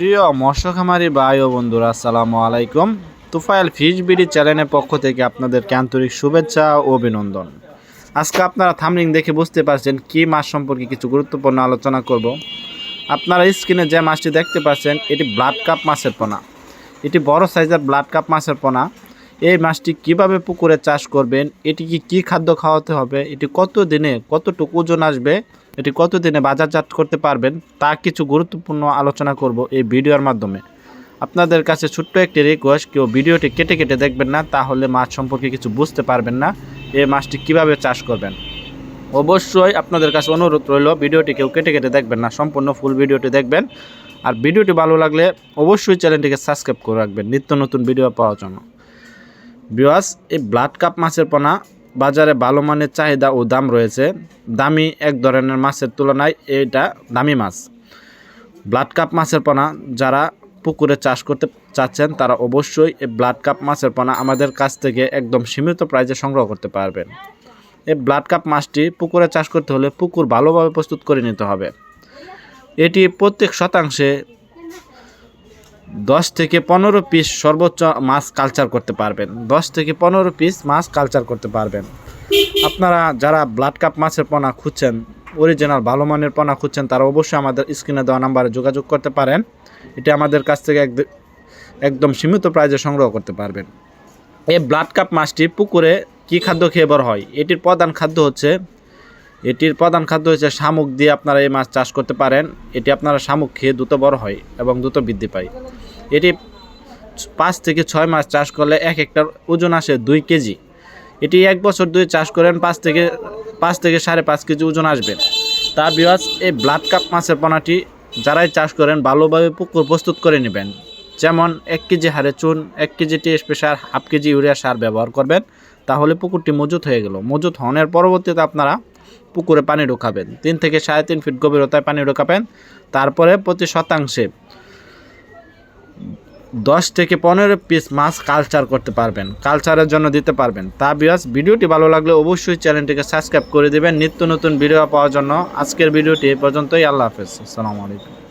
প্রিয় খামারি ভাই ও বন্ধুরা, আসসালামু আলাইকুম। তুফাইল ফিশ বিডি চ্যানেলের পক্ষ থেকে আপনাদের আন্তরিক শুভেচ্ছা ও অভিনন্দন। আজকে আপনারা থামলিং দেখে বুঝতে পারছেন কি মাছ সম্পর্কে কিছু গুরুত্বপূর্ণ আলোচনা করব। আপনারা স্ক্রিনে যে মাছটি দেখতে পাচ্ছেন, এটি ব্লাড কাপ মাছের পোনা। এটি বড় সাইজের ব্লাড কাপ মাছের পোনা। এই মাছটি কীভাবে পুকুরে চাষ করবেন? এটিকে কি খাদ্য খাওয়াতে হবে? এটি কত দিনে কতটুকু ওজন আসবে? এটি কত দিনে বাজারজাত করতে পারবেন? তা কিছু গুরুত্বপূর্ণ আলোচনা করব এই ভিডিওর মাধ্যমে। আপনাদের কাছে ছোট্ট একটি রিকোয়েস্ট কেউ ভিডিওটি কেটে কেটে দেখবেন না, তাহলে মাছ সম্পর্কে কিছু বুঝতে পারবেন না। এই মাছটি কীভাবে চাষ করবেন? অবশ্যই আপনাদের কাছে অনুরোধ রইল, ভিডিওটি কেউ কেটে কেটে দেখবেন না, সম্পূর্ণ ফুল ভিডিওটি দেখবেন। আর ভিডিওটি ভালো লাগলে অবশ্যই চ্যানেলটিকে সাবস্ক্রাইব করে রাখবেন, নিত্য নতুন ভিডিও পাওয়ার জন্য। বিওয়াস এই ব্লাড কাপ মাছের পোনা, বাজারে ভালো মানের চাহিদা ও দাম রয়েছে। দামি এক ধরনের মাছের তুলনায় এটা দামি মাছ। ব্লাড কাপ মাছের পোনা, যারা পুকুরে চাষ করতে চাচ্ছেন, তারা অবশ্যই এই ব্লাড কাপ মাছের পোনা আমাদের কাছ থেকে একদম সীমিত প্রাইজে সংগ্রহ করতে পারবেন। এই ব্লাড কাপ মাছটি পুকুরে চাষ করতে হলে পুকুর ভালোভাবে প্রস্তুত করে নিতে হবে। এটি প্রত্যেক শতাংশে দশ থেকে পনেরো পিস সর্বোচ্চ মাছ কালচার করতে পারবেন। দশ থেকে পনেরো পিস মাছ কালচার করতে পারবেন। আপনারা যারা ব্লাড কাপ মাছের পোনা খুঁজছেন অরিজিনাল ভালো মানের পোনা খুঁজছেন, তারা অবশ্যই আমাদের স্ক্রিনে দেওয়া নাম্বারে যোগাযোগ করতে পারেন। এটা আমাদের কাছ থেকে এক- একদম সীমিত প্রাইজে সংগ্রহ করতে পারবেন। এই ব্লাড কাপ মাছটি পুকুরে কী খাদ্য খেয়ে বড় হয়? এটির প্রধান খাদ্য হচ্ছে এটির প্রধান খাদ্য হচ্ছে শামুক দিয়ে আপনারা এই মাছ চাষ করতে পারেন। এটি আপনারা শামুক খেয়ে দ্রুত বড় হয় এবং দ্রুত বৃদ্ধি পায়। এটি পাঁচ থেকে ছয় মাস চাষ করলে এক একটার ওজন আসে দুই কেজি। এটি এক বছর দুই চাষ করেন, পাঁচ থেকে পাঁচ থেকে সাড়ে পাঁচ কেজি ওজন আসবে। তা বিওয়াজ এই ব্লাড কাপ মাছের পোনাটি যারাই চাষ করেন ভালোভাবে পুকুর প্রস্তুত করে নেবেন। যেমন এক কেজি হারে চুন, এক কেজি টিএসপি সার হাফ কেজি ইউরিয়া সার ব্যবহার করবেন, তাহলে পুকুরটি মজুত হয়ে গেল। মজুত হওয়ার পরবর্তীতে আপনারা পুকুরে পানি ঢোকাবেন। তিন থেকে সাড়ে তিন ফিট গভীরতায় পানি ঢোকাবেন। তারপরে প্রতি শতাংশে দশ থেকে পনেরো পিস মাছ কালচার করতে পারবেন কালচারের জন্য দিতে পারবেন। তা বিয়াস ভিডিওটি ভালো লাগলে অবশ্যই চ্যানেলটিকে সাবস্ক্রাইব করে দেবেন। নিত্য নতুন ভিডিও পাওয়ার জন্য আজকের ভিডিওটি এ পর্যন্তই। আল্লাহ হাফেজ। আসসালামু আলাইকুম।